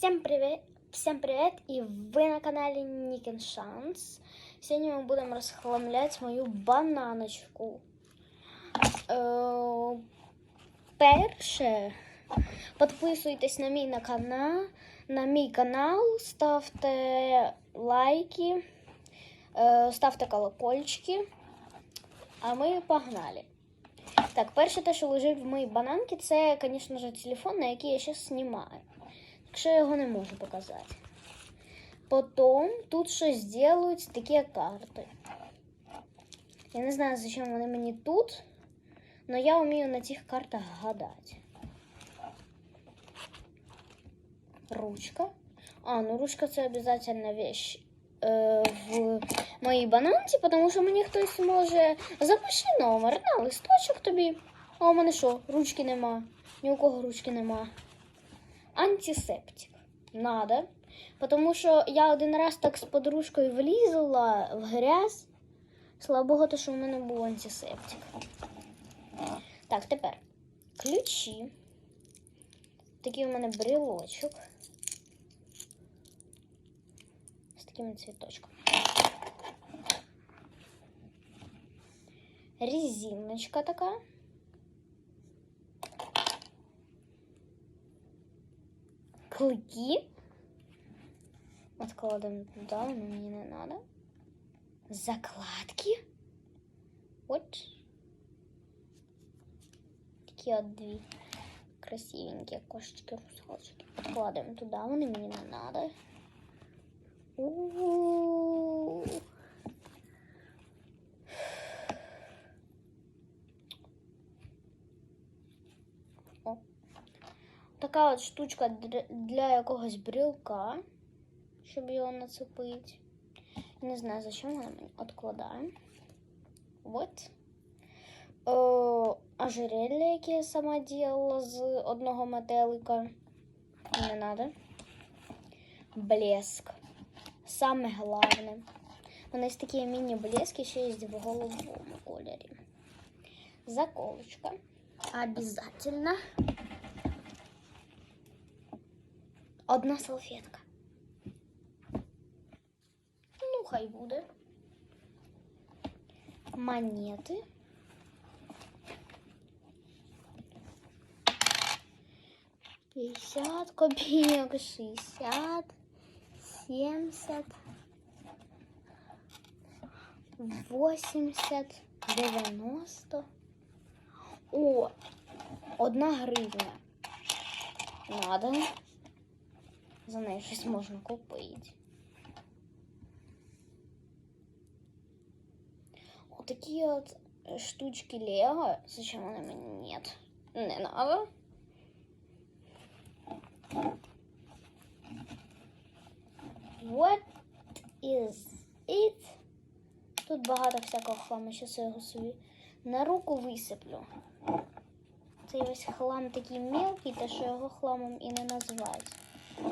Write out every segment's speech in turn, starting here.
Всем привет! Всем привет! И вы на канале Никен Шанс. Сегодня мы будем расхламлять мою бананочку. Е, Перше, підписуйтесь на мій на канал, на мій канал, ставте лайки, е, ставте колокольчики. А ми погнали. Так, перше те, що лежить в моїй бананці, це, звісно ж, телефон, на який я зараз знімаю. Так що я його не можу показати. Потім тут щось зроблять такі карти. Я не знаю, зачем вони мені тут, але я вмію на цих картах гадати. Ручка. А, ну ручка це обов'язательна вещь е, в моїй бананці, тому що мені хтось може запиши номер на листочок тобі. А у мене що, ручки нема. Ні у кого ручки нема. Антисептик. Надо. Тому що я один раз так з подружкою влізла в грязь. Слава Богу, то, що в мене був антисептик. Так, тепер ключі. Такий у мене брелочок. З такими цвіточками. Резиночка така. Клыки. Откладываем туда, но мне не надо. Закладки. Вот. Такие вот две красивенькие кошечки русалочки. Откладываем туда, вони мені не надо. У-у-у. О. Така от штучка для якогось брілка, щоб його нацепити. Не знаю, зачем вона мені откладаємо. Вот. О, яке я сама делала з одного метелика. Не надо. Блеск. Саме головне. У нас такі міні-блески ще є в голубому кольорі. Заколочка. Обязательно. Одна салфетка. Ну, хай буде. Монети. Пятьдесят копеек, шестьдесят, семьдесят, восемьдесят, девяносто. О, одна гривня. Надо. За неї щось можна купити. Отакі от штучки Лего. Зачем вони мені нет? Не надо. What is it? Тут багато всякого хламу. Щас я його собі на руку висиплю. Цей весь хлам такий мелкий, та що його хламом і не назвати.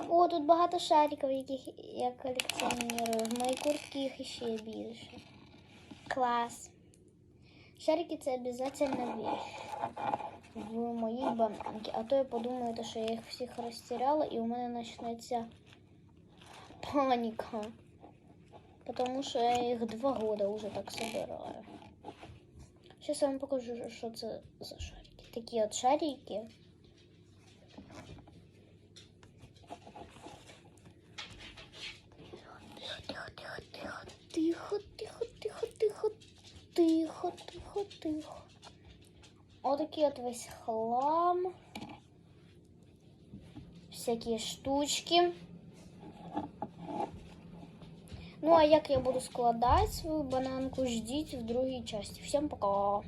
О, тут багато шариків, яких я колекціоную. В моїй куртці їх ще більше. Клас. Шарики це обов'язательна вещь в моїй бананці. А то я подумаю, що я їх всіх розтиряла і у мене почнеться паніка. Тому що я їх два роки вже так собираю. Зараз я вам покажу, що це за шарики. Такі от шарики. Тихо, тихо, тихо, тихо, тихо, тихо, тихо, тихо, тихо. Отакий от весь хлам. Всякі штучки. Ну, а як я буду складати свою бананку, ждіть в другій часті. Всім пока!